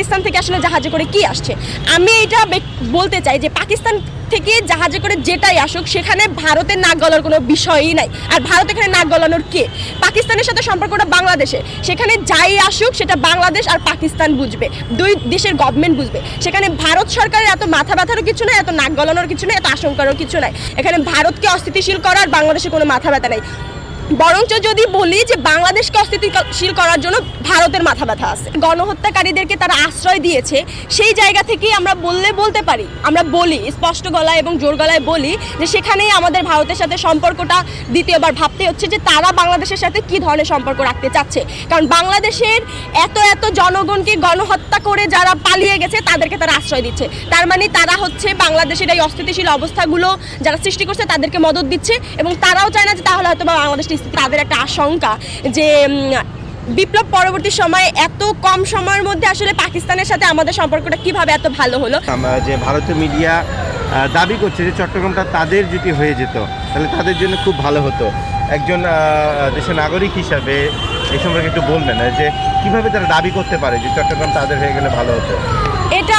পাকিস্তান থেকে আসলে জাহাজে করে কি আসছে? আমি এটা বলতে চাই যে পাকিস্তান থেকে জাহাজে করে যেটাই আসুক, সেখানে ভারতের নাক গলার কোনো বিষয়ই নাই। আর ভারত এখানে নাক গলানোর কে? পাকিস্তানের সাথে সম্পর্কটা বাংলাদেশে। সেখানে যাই আসুক, সেটা বাংলাদেশ আর পাকিস্তান বুঝবে। দুই দেশের গভর্নমেন্ট বুঝবে। সেখানে ভারত সরকারের এত মাথা ব্যথারও কিছু নাই, এত নাক গলানোর কিছু নেই, এত আশঙ্কারও কিছু নাই। এখানে ভারতকে অস্থিতিশীল করার বাংলাদেশে কোনো মাথা ব্যথা নেই। বরঞ্চ যদি বলি যে বাংলাদেশকে অস্থিতিশীল করার জন্য ভারতের মাথা ব্যথা আছে। গণহত্যাকারীদেরকে তারা আশ্রয় দিয়েছে, সেই জায়গা থেকেই আমরা বললে বলতে পারি। আমরা বলি, স্পষ্ট গলায় এবং জোর গলায় বলি যে সেখানেই আমাদের ভারতের সাথে সম্পর্কটা দ্বিতীয়বার ভাবতে হচ্ছে যে তারা বাংলাদেশের সাথে কি ধরনের সম্পর্ক রাখতে চাচ্ছে। কারণ বাংলাদেশের এত এত জনগণকে গণহত্যা করে যারা পালিয়ে গেছে, তাদেরকে তারা আশ্রয় দিচ্ছে। তার মানে তারা হচ্ছে বাংলাদেশের এই অস্থিতিশীল অবস্থাগুলো যারা সৃষ্টি করছে, তাদেরকে মদত দিচ্ছে এবং তারাও চায় না যে তাহলে হয়তো বা বাংলাদেশটি তাদের একটা আশঙ্কা যে বিপ্লব পরবর্তী সময়ে এত কম সময়ের মধ্যে আসলে পাকিস্তানের সাথে আমাদের সম্পর্কটা কীভাবে এত ভালো হলো? আমরা যে ভারতীয় মিডিয়া দাবি করছে যে চট্টগ্রামটা তাদের যদি হয়ে যেত তাহলে তাদের জন্য খুব ভালো হতো। একজন দেশের নাগরিক হিসাবে এই সম্পর্কে একটু বলবেন যে কীভাবে তারা দাবি করতে পারে যে চট্টগ্রাম তাদের হয়ে গেলে ভালো হতো?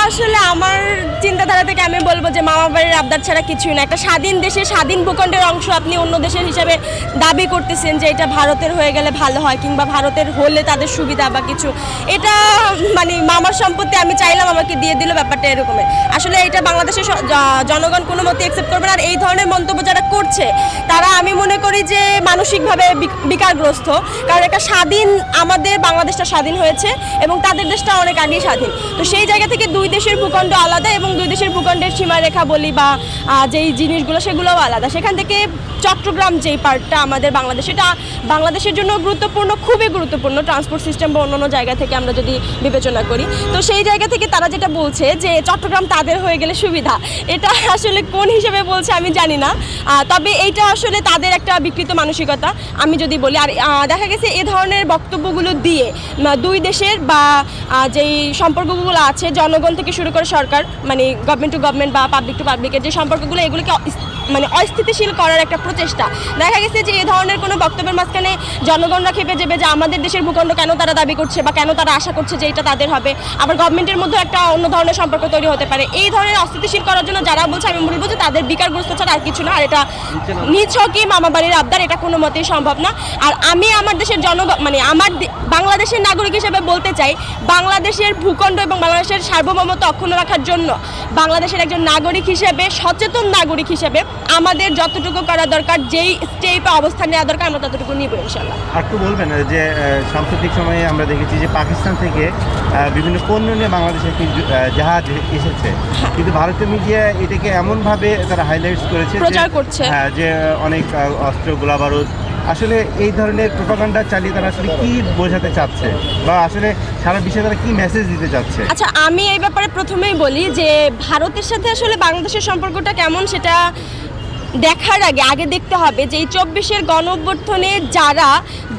আসলে আমার চিন্তাধারা থেকে আমি বলব যে মামা বাড়ির আবদার ছাড়া কিছুই না। একটা স্বাধীন দেশে স্বাধীন ভূখণ্ডের অংশ আপনি অন্য দেশের হিসাবে দাবি করতেছেন যে এটা ভারতের হয়ে গেলে ভালো হয় কিংবা ভারতের হলে তাদের সুবিধা বা কিছু। এটা মানে মামার সম্পত্তি আমি চাইলাম আমাকে দিয়ে দিল, ব্যাপারটা এরকমের আসলে এটা বাংলাদেশের জনগণ কোনো মতে অ্যাকসেপ্ট করবে না। আর এই ধরনের মন্তব্য যারা করছে, তারা আমি মনে করি যে মানসিকভাবে বিকারগ্রস্ত। কারণ একটা স্বাধীন আমাদের বাংলাদেশটা স্বাধীন হয়েছে এবং তাদের দেশটা অনেক আগেই স্বাধীন। তো সেই জায়গা থেকে দুই দেশের ভূখণ্ড আলাদা এবং দুই দেশের ভূখণ্ডের সীমারেখা বলি বা যেই জিনিসগুলো সেগুলোও আলাদা। সেখান থেকে চট্টগ্রাম যেই পার্টটা আমাদের বাংলাদেশ এটা বাংলাদেশের জন্য গুরুত্বপূর্ণ, খুবই গুরুত্বপূর্ণ ট্রান্সপোর্ট সিস্টেম বা অন্যান্য জায়গা থেকে আমরা যদি বিবেচনা করি। তো সেই জায়গা থেকে তারা যেটা বলছে যে, চট্টগ্রাম তাদের হয়ে গেলে সুবিধা। এটা আসলে কোন হিসেবে বলছে আমি জানি না। তবে এইটা আসলে তাদের একটা বিকৃত মানসিকতা। আমি যদি বলি, আর দেখা গেছে এ ধরনের বক্তব্যগুলো দিয়ে দুই দেশের বা যেই সম্পর্কগুলো আছে, জনগণ থেকে শুরু করে সরকার মানে গভর্নমেন্ট টু গভর্নমেন্ট বা পাবলিক টু পাবলিকের যে সম্পর্কগুলো এগুলোকে মানে অস্থিতিশীল করার একটা প্রচেষ্টা। দেখা গেছে যে এই ধরনের কোনো বক্তব্যের মাঝখানে জনগণরা খেপে যাবে যে আমাদের দেশের ভূখণ্ড কেন তারা দাবি করছে বা কেন তারা আশা করছে যে এটা তাদের হবে। আবার গভর্নমেন্টের মধ্যে একটা অন্য ধরনের সম্পর্ক তৈরি হতে পারে। এই ধরনের অস্থিতিশীল করার জন্য যারা বলছে আমি বলব যে তাদের বিকারগ্রস্ত ছাড়া আর কিছু না। আর এটা নিজ কি মামা বাড়ির আবদার এটা কোনো মতেই সম্ভব না। আর আমি আমার দেশের জনগণ মানে আমার বাংলাদেশের নাগরিক হিসেবে বলতে চাই বাংলাদেশের ভূখণ্ড এবং বাংলাদেশের সার্বভৌমত্ব অক্ষুণ্ণ রাখার জন্য বাংলাদেশের একজন নাগরিক হিসেবে সচেতন নাগরিক হিসেবে আমাদের যতটুকু করা দরকার যেই স্টেপে অবস্থান নেওয়া দরকার আমরা ততটুকু নিব ইনশাল্লাহ। আর একটু বলবেন যে সাম্প্রতিক সময়ে আমরা দেখেছি যে পাকিস্তান থেকে বিভিন্ন পণ্য নিয়ে বাংলাদেশে আহ, জাহাজ এসেছে। কিন্তু ভারতীয় মিডিয়া এটাকে এমনভাবে তারা হাইলাইটস করেছে প্রচার করছে। হ্যাঁ যে অনেক অস্ত্র গোলা বারুদ আসলে এই ধরনের প্রোপাগান্ডা চালিয়ে তারা আসলে কি বোঝাতে চাচ্ছে? বা আসলে সারা বিশ্বে তারা কি মেসেজ দিতে চাচ্ছে? আচ্ছা আমি এই ব্যাপারে প্রথমেই বলি যে ভারতের সাথে আসলে বাংলাদেশের সম্পর্কটা কেমন সেটা দেখার আগে আগে দেখতে হবে যে এই চব্বিশের গণ অভ্যর্থনে যারা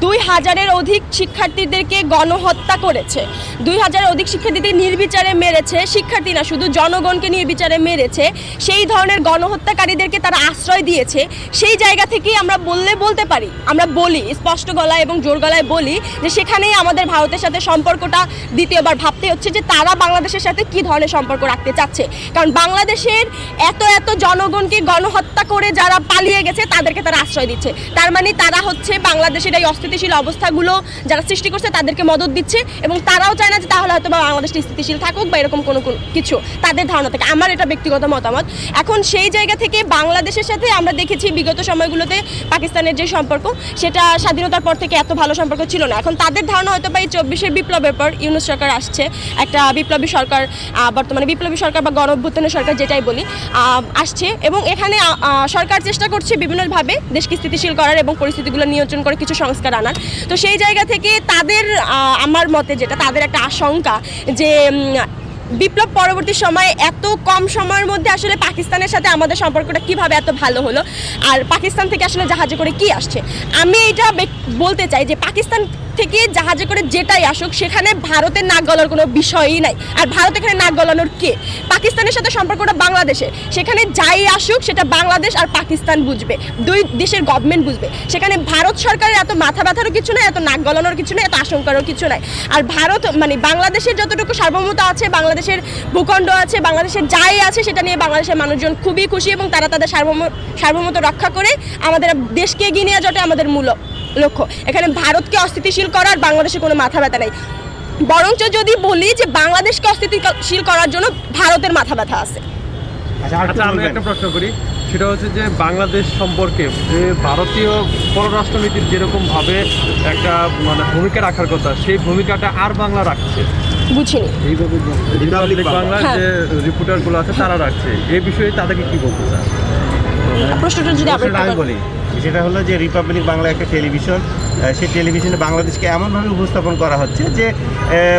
দুই হাজারের অধিক শিক্ষার্থীদেরকে গণহত্যা করেছে। দুই হাজারের অধিক শিক্ষার্থীদের নির্বিচারে মেরেছে। শিক্ষার্থী না শুধু জনগণকে নির্বিচারে মেরেছে। সেই ধরনের গণহত্যাকারীদেরকে তারা আশ্রয় দিয়েছে। সেই জায়গা থেকেই আমরা বললে বলতে পারি। আমরা বলি, স্পষ্ট গলায় এবং জোর গলায় বলি যে সেখানেই আমাদের ভারতের সাথে সম্পর্কটা দ্বিতীয়বার ভাবতে হচ্ছে যে তারা বাংলাদেশের সাথে কি ধরনের সম্পর্ক রাখতে চাচ্ছে। কারণ বাংলাদেশের এত এত জনগণকে গণহত্যা করে যারা পালিয়ে গেছে, তাদেরকে তারা আশ্রয় দিচ্ছে। তার মানে তারা হচ্ছে বাংলাদেশের এই অস্থিতিশীল অবস্থাগুলো যারা সৃষ্টি করছে তাদেরকে মদত দিচ্ছে এবং তারাও চায় না যে তাহলে হয়তো বা স্থিতিশীল থাকুক বা এরকম কোনো কিছু তাদের ধারণা থেকে। আমার এটা ব্যক্তিগত মতামত। এখন সেই জায়গা থেকে বাংলাদেশের সাথে আমরা দেখেছি বিগত সময়গুলোতে পাকিস্তানের যে সম্পর্ক, সেটা স্বাধীনতার পর থেকে এত ভালো সম্পর্ক ছিল না। এখন তাদের ধারণা হয়তো বা এই চব্বিশের বিপ্লবের পর ইউনুস সরকার আসছে, একটা বিপ্লবী সরকার বর্তমানে বিপ্লবী সরকার বা গণ সরকার যেটাই বলি আসছে এবং এখানে সরকার চেষ্টা করছে বিভিন্নভাবে দেশকে স্থিতিশীল করার এবং পরিস্থিতিগুলো নিয়ন্ত্রণ করে কিছু সংস্কার আনার তো সেই জায়গা থেকে তাদের আমার মতে যেটা, তাদের একটা আশঙ্কা যে বিপ্লব পরবর্তী সময়ে এত কম সময়ের মধ্যে আসলে পাকিস্তানের সাথে আমাদের সম্পর্কটা কীভাবে এত ভালো হলো, আর পাকিস্তান থেকে আসলে জাহাজে করে কি আসছে? আমি এটা বলতে চাই যে, পাকিস্তান থেকে জাহাজে করে যেটাই আসুক, সেখানে ভারতের নাক গলার কোনো বিষয়ই নাই। আর ভারত এখানে নাক গলানোর কে? পাকিস্তানের সাথে সম্পর্কটা বাংলাদেশে সেখানে যাই আসুক, সেটা বাংলাদেশ আর পাকিস্তান বুঝবে। দুই দেশের গভর্নমেন্ট বুঝবে। সেখানে ভারত সরকারের এত মাথা ব্যথারও কিছু নাই, এত নাক গলানোর কিছু নাই, এত আশঙ্কারও কিছু নাই। আর ভারত মানে বাংলাদেশের যতটুকু সার্বভৌমত্ব আছে, বাংলাদেশের ভূখণ্ড আছে, বাংলাদেশের যাই আছে, সেটা নিয়ে বাংলাদেশের মানুষজন খুবই খুশি এবং তারা তাদের সার্বভৌম, সার্বভৌমত্ব রক্ষা করে আমাদের দেশকে এগিয়ে নিয়ে যাওয়াটা আমাদের মূল লক্ষ্য। এখানে ভারতকে অস্থিতিশীল করার বাংলাদেশে কোনো মাথা ব্যথা নেই। বরঞ্চ যদি বলি যে বাংলাদেশকে অস্থিতিশীল করার জন্য ভারতের মাথা ব্যথা আছে। আচ্ছা আচ্ছা আমি একটা প্রশ্ন করি। সেটা হচ্ছে যে বাংলাদেশ সম্পর্কে যে ভারতীয় পররাষ্ট্রনীতির যেরকম ভাবে একটা মানে ভূমিকা রাখার কথা সেই ভূমিকাটা আর বাংলা রাখছে? বুঝিনি। এইভাবে রিপাবলিক বাংলার হ্যাঁ। যে রিপোর্টারগুলো আছে তারা রাখছে। এই বিষয়ে তাদেরকে কি বলতে চান? প্রশ্নটা যদি আমি বলি। সেটা হলো যে রিপাবলিক বাংলা একটা টেলিভিশন সেই টেলিভিশনে বাংলাদেশকে এমনভাবে উপস্থাপন করা হচ্ছে যে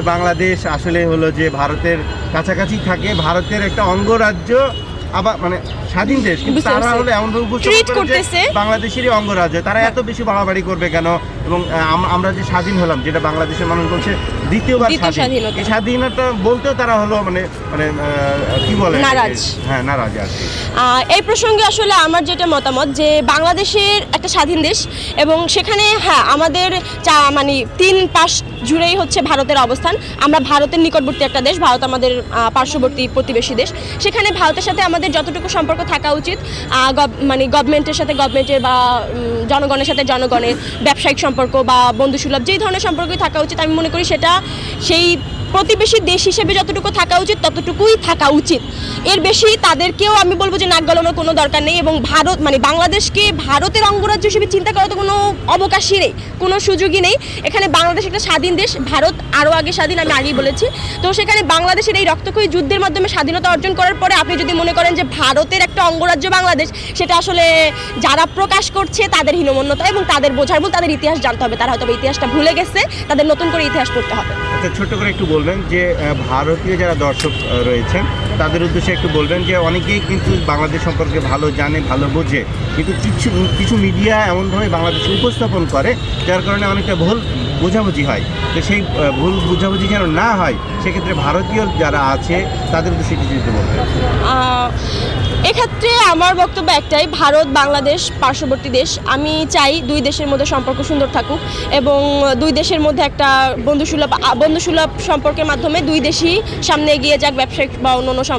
বাংলাদেশ আসলে হলো যে ভারতের কাছাকাছি থাকে ভারতের একটা অঙ্গরাজ্য আবার মানে স্বাধীন দেশ কিন্তু তারা হলো এমনভাবে উপস্থাপন Treat করে যে করতেছে। বাংলাদেশেরই অঙ্গরাজ্য। তারা এত বেশি বাড়াবাড়ি করবে কেন? এবং আমরা যে স্বাধীন হলাম যেটা বাংলাদেশের মানুষ বলছে দ্বিতীয়বার স্বাধীনতা। এই স্বাধীনতা বলতেও তারা হলো মানে মানে কি বলে নারাজ। হ্যাঁ নারাজ আর কি। এই প্রসঙ্গে আসলে আমার যেটা মতামত যে বাংলাদেশের একটা স্বাধীন দেশ এবং সেখানে হ্যাঁ আমাদের চা মানে তিন পাশ জুড়েই হচ্ছে ভারতের অবস্থান। আমরা ভারতের নিকটবর্তী একটা দেশ ভারত আমাদের পার্শ্ববর্তী প্রতিবেশী দেশ। সেখানে ভারতের সাথে আমাদের যতটুকু সম্পর্ক থাকা উচিত মানে গভর্নমেন্টের সাথে গভর্নমেন্টের বা জনগণের সাথে জনগণের ব্যবসায়িক সম্পর্ক বা বন্ধুসুলভ যেই ধরনের সম্পর্কই থাকা উচিত আমি মনে করি সেটা সেই প্রতিবেশী দেশ হিসেবে যতটুকু থাকা উচিত, ততটুকুই থাকা উচিত। এর বেশি তাদেরকেও আমি বলব যে নাক গলানোর কোনো দরকার নেই এবং ভারত মানে বাংলাদেশকে ভারতের অঙ্গরাজ্য হিসেবে চিন্তা করার তো কোনো অবকাশই নেই, কোনো সুযোগই নেই। এখানে বাংলাদেশ একটা স্বাধীন দেশ, ভারত আরও আগে স্বাধীন, আমি আগেই বলেছি। তো সেখানে বাংলাদেশের এই রক্তক্ষয়ী যুদ্ধের মাধ্যমে স্বাধীনতা অর্জন করার পরে আপনি যদি মনে করেন যে ভারতের একটা অঙ্গরাজ্য বাংলাদেশ, সেটা আসলে যারা প্রকাশ করছে তাদের হীনমন্যতা এবং তাদের বোঝার ভুল, তাদের ইতিহাস জানতে হবে। তারা হয়তো ইতিহাসটা ভুলে গেছে, তাদের নতুন করে ইতিহাস পড়তে হবে। আচ্ছা ছোট্ট করে একটু বলবেন যে ভারতীয় যারা দর্শক রয়েছেন, তাদের উদ্দেশ্যে একটু বলবেন যে, অনেকেই কিন্তু বাংলাদেশ সম্পর্কে ভালো জানে, ভালো বোঝে, কিন্তু কিছু কিছু মিডিয়া এমনভাবে বাংলাদেশ উপস্থাপন করে, যার কারণে অনেকটা ভুল বোঝাবুঝি হয়। তো সেই ভুল বোঝাবুঝি যেন না হয়, সেক্ষেত্রে ভারতীয় যারা আছে, তাদের উদ্দেশ্যে কিছু যদি বলবেন। এক্ষেত্রে আমার বক্তব্য একটাই ভারত বাংলাদেশ পার্শ্ববর্তী দেশ আমি চাই দুই দেশের মধ্যে সম্পর্ক সুন্দর থাকুক এবং দুই দেশের মধ্যে একটা বন্ধুসুলভ বন্ধুসুলভ সম্পর্কের মাধ্যমে দুই দেশই সামনে এগিয়ে যাক ব্যবসায়িক বা অন্য আহ,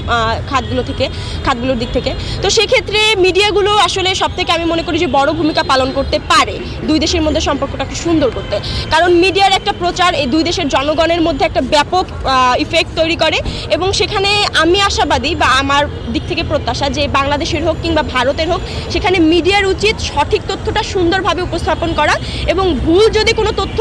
খাতগুলো থেকে খাতগুলোর দিক থেকে। তো সেক্ষেত্রে মিডিয়াগুলো আসলে সব থেকে আমি মনে করি যে বড় ভূমিকা পালন করতে পারে দুই দেশের মধ্যে সম্পর্কটাকে সুন্দর করতে। কারণ মিডিয়ার একটা প্রচার এই দুই দেশের জনগণের মধ্যে একটা ব্যাপক ইফেক্ট তৈরি করে এবং সেখানে আমি আশাবাদী বা আমার দিক থেকে প্রত্যাশা যে বাংলাদেশের হোক কিংবা ভারতের হোক, সেখানে মিডিয়ার উচিত সঠিক তথ্যটা সুন্দরভাবে উপস্থাপন করা এবং ভুল যদি কোনো তথ্য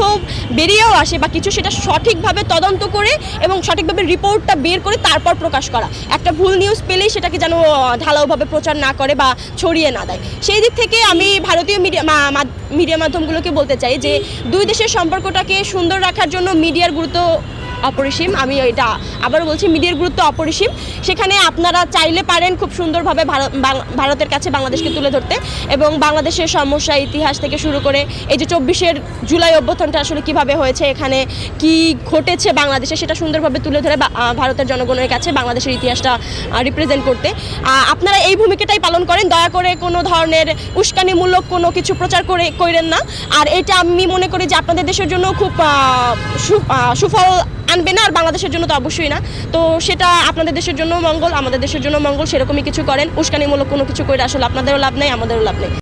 বেরিয়েও আসে বা কিছু, সেটা সঠিকভাবে তদন্ত করে এবং সঠিকভাবে রিপোর্টটা বের করে তারপর প্রকাশ করা। একটা ভুল নিউজ পেলেই সেটাকে যেন ঢালাওভাবে প্রচার না করে বা ছড়িয়ে না দেয়। সেই দিক থেকে আমি ভারতীয় মিডিয়া মিডিয়া মাধ্যমগুলোকে বলতে চাই যে, দুই দেশের সম্পর্কটাকে সুন্দর রাখার জন্য মিডিয়ার গুরুত্ব অপরিসীম, আমি এটা আবারও বলছি, মিডিয়ার গুরুত্ব অপরিসীম। সেখানে আপনারা চাইলে পারেন খুব সুন্দরভাবে ভারতের কাছে বাংলাদেশকে তুলে ধরতে এবং বাংলাদেশের সমস্যা, ইতিহাস থেকে শুরু করে এই যে চব্বিশের জুলাই অভ্যর্থনটা আসলে কীভাবে হয়েছে, এখানে কি ঘটেছে বাংলাদেশে, সেটা সুন্দরভাবে তুলে ধরে ভারতের জনগণের কাছে বাংলাদেশের ইতিহাসটা রিপ্রেজেন্ট করতে। আপনারা এই ভূমিকাটাই পালন করেন, দয়া করে কোনো ধরনের উস্কানিমূলক কোনো কিছু প্রচার করে করেন না। আর এটা আমি মনে করি যে আপনাদের দেশের জন্য খুব সুফল আনবে না, আর বাংলাদেশের জন্য তো অবশ্যই না। তো সেটা আপনাদের দেশের জন্য মঙ্গল, আমাদের দেশের জন্য মঙ্গল, সেরকমই কিছু করেন। উস্কানিমূলক কোনো কিছু করে আসলে আপনাদেরও লাভ নেই, আমাদেরও লাভ নেই।